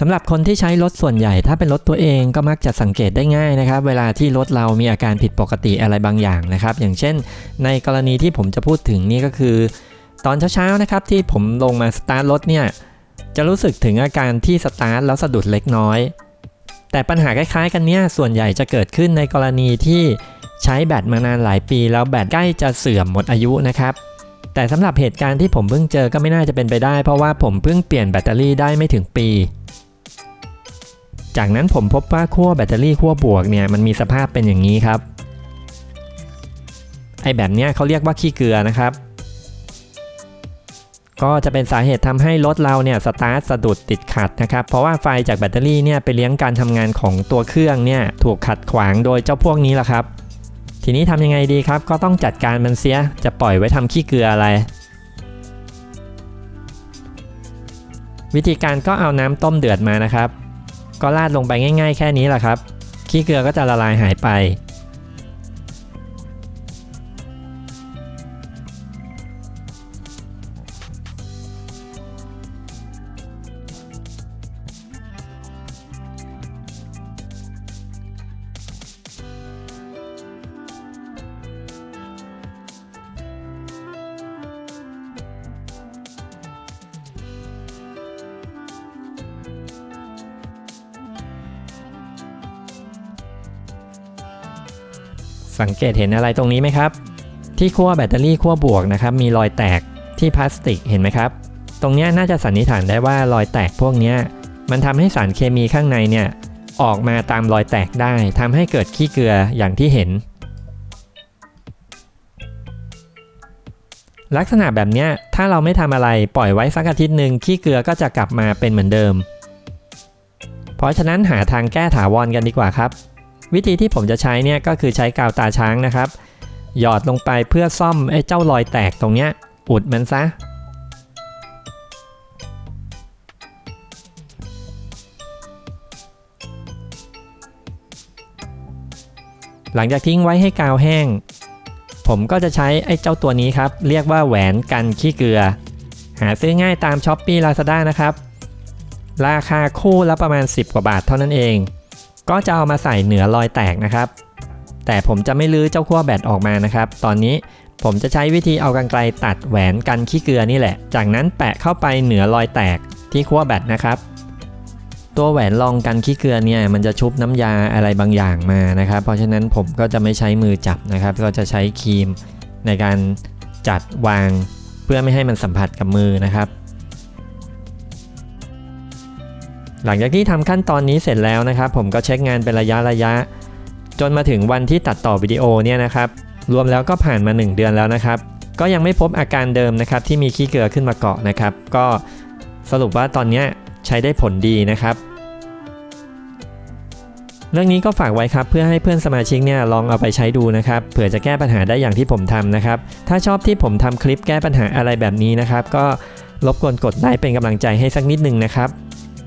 สำหรับคนที่ใช้รถส่วนใหญ่ ถ้าเป็นรถตัวเองก็มักจะสังเกตได้ง่ายนะครับ เวลาที่รถเรามีอาการผิดปกติอะไรบางอย่างนะครับ อย่างเช่น ในกรณีที่ผมจะพูดถึงนี่ก็คือ ตอนเช้าๆนะครับที่ผมลงมาสตาร์ทรถเนี่ยจะรู้สึกถึงอาการที่สตาร์ทแล้วสะดุดเล็กน้อย แต่ปัญหาคล้ายๆ กันเนี่ยส่วนใหญ่จะเกิดขึ้นในกรณีที่ใช้แบตมานานหลายปี แล้วแบตใกล้จะเสื่อมหมดอายุนะครับแต่สำหรับเหตุการณ์ที่ผมเพิ่งเจอก็ไม่น่าจะเป็นไปได้ เพราะว่าผมเพิ่งเปลี่ยนแบตเตอรี่ได้ไม่ถึงปี จากนั้นผมพบว่าขั้วแบตเตอรี่ขั้วบวกเนี่ยมันมีสภาพเป็นอย่างนี้ครับ ไอแบบเนี้ยเขาเรียกว่าขี้เกลือนะครับ ก็จะเป็นสาเหตุทำให้รถเราเนี่ยสตาร์ทสะดุดติดขัดนะครับ เพราะว่าไฟจากแบตเตอรี่เนี่ยไปเลี้ยงการทำงานของตัวเครื่องเนี่ยถูกขัดขวางโดยเจ้าพวกนี้แหละครับ ทีนี้ทำยังไงดีครับ ก็ต้องจัดการมันเสียจะปล่อยไว้ทำขี้เกลืออะไรวิธีการก็เอาน้ำต้มเดือดมานะครับ ก็ราดลงไปง่าย ๆ แค่นี้แหละครับ ขี้เกลือก็จะละลายหายไป สังเกตเห็นอะไรตรงนี้ไหมครับ ที่ขั้วแบตเตอรี่ขั้วบวกนะครับมีรอยแตกที่พลาสติกเห็นไหมครับ ตรงนี้น่าจะสันนิษฐานได้ว่ารอยแตกพวกนี้มันทำให้สารเคมีข้างในเนี่ยออกมาตามรอยแตกได้ทำให้เกิดขี้เกลืออย่างที่เห็น ลักษณะแบบนี้ถ้าเราไม่ทำอะไรปล่อยไว้สักอาทิตย์หนึ่งขี้เกลือก็จะกลับมาเป็นเหมือนเดิม เพราะฉะนั้นหาทางแก้ถาวรกันดีกว่าครับ วิธีที่ผมจะใช้เนี่ยก็คือใช้กาวตาช้างนะครับ หยอดลงไปเพื่อซ่อมไอ้เจ้ารอยแตกตรงเนี้ยอุดมันซะหลังจากทิ้งไว้ให้กาวแห้ง ผมก็จะใช้ไอ้เจ้าตัวนี้ครับ เรียกว่าแหวนกันขี้เกลือ หาซื้อง่ายตาม s h อ p e e Lazada นะครับ ราคาคู่ละประมาณ 10 กว่าบาทเท่านั้นเอง ก็จะเอามาใส่เหนือรอยแตกนะครับ แต่ผมจะไม่ลื้อเจ้าขั้วแบตออกมานะครับ ตอนนี้ผมจะใช้วิธีเอากรรไกรตัดแหวนกันขี้เกลือนี่แหละ จากนั้นแปะเข้าไปเหนือรอยแตกที่ขั้วแบตนะครับ ตัวแหวนรองกันขี้เกลือเนี่ยมันจะชุบน้ำยาอะไรบางอย่างมานะครับ เพราะฉะนั้นผมก็จะไม่ใช้มือจับนะครับ ก็จะใช้ครีมในการจัดวางเพื่อไม่ให้มันสัมผัสกับมือนะครับ หลังจากที่ทำขั้นตอนนี้เสร็จแล้วนะครับ ผมก็เช็คงานเป็นระยะระยะ จนมาถึงวันที่ตัดต่อวิดีโอเนี่ยนะครับรวมแล้วก็ผ่านมา 1 เดือนแล้วนะครับ ก็ยังไม่พบอาการเดิมนะครับที่มีขี้เกลือขึ้นมาเกาะนะครับ ก็สรุปว่าตอนนี้ใช้ได้ผลดีนะครับ เรื่องนี้ก็ฝากไว้ครับเพื่อให้เพื่อนสมาชิกเนี่ยลองเอาไปใช้ดูนะครับเผื่อจะแก้ปัญหาได้อย่างที่ผมทำนะครับ ถ้าชอบที่ผมทำคลิปแก้ปัญหาอะไรแบบนี้นะครับ ก็รบกวนกดไลค์เป็นกำลังใจให้สักนิดนึงนะครับ